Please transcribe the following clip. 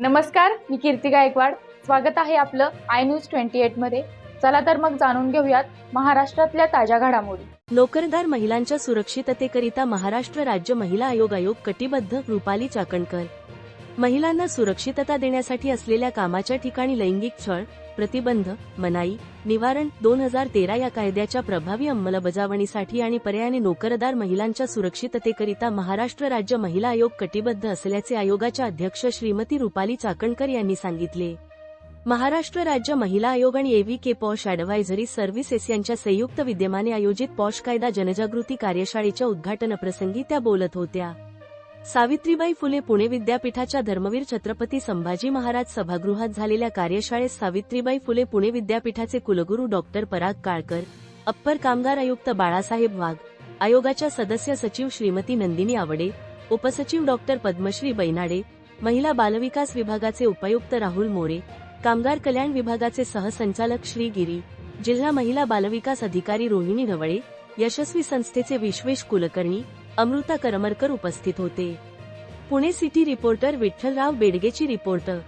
नमस्कार मी कीर्ती गायकवाड. स्वागत आहे आपलं आय न्यूज ट्वेंटी एटमध्ये. चला तर मग जाणून घेऊयात महाराष्ट्रातल्या ताज्या घडामोडी. नोकरदार महिलांच्या सुरक्षिततेकरिता महाराष्ट्र राज्य महिला आयोग आयोग कटिबद्ध रुपाली चाकणकर. महिलांना सुरक्षितता देण्यासाठी असलेल्या कामाच्या ठिकाणी लैंगिक छळ प्रतिबंध मनाई निवारण दोन हजार तेरा या कायद्याच्या प्रभावी अंमलबजावणीसाठी आणि पर्यायाने नोकरदार महिलांच्या सुरक्षिततेकरिता महाराष्ट्र राज्य महिला आयोग कटिबद्ध असल्याचे आयोगाच्या अध्यक्ष श्रीमती रुपाली चाकणकर यांनी सांगितले. महाराष्ट्र राज्य महिला आयोग आणि A V K POSH advisory services यांच्या संयुक्त विद्यमाने आयोजित पॉश कायदा जनजागृती कार्यशाळेच्या उद्घाटनप्रसंगी त्या बोलत होत्या. सावित्रीबाई फुले पुणे विद्यापीठाच्या धर्मवीर छत्रपती संभाजी महाराज सभागृहात झालेल्या कार्यशाळेत सावित्रीबाई फुले पुणे विद्यापीठाचे कुलगुरू डॉक्टर पराग काळकर अप्पर कामगार आयुक्त बाळासाहेब वाघ आयोगाच्या सदस्य सचिव श्रीमती नंदिनी आवडे उपसचिव डॉक्टर पद्मश्री बैनाडे महिला बालविकास विभागाचे उपायुक्त राहुल मोरे कामगार कल्याण विभागाचे सहसंचालक श्री गिरी जिल्हा महिला बालविकास अधिकारी रोहिणी ढवळे यशस्वी संस्थेचे विश्वेश कुलकर्णी अमृता करमरकर उपस्थित होते. पुणे सिटी रिपोर्टर विठ्ठलराव बेडगेची रिपोर्टर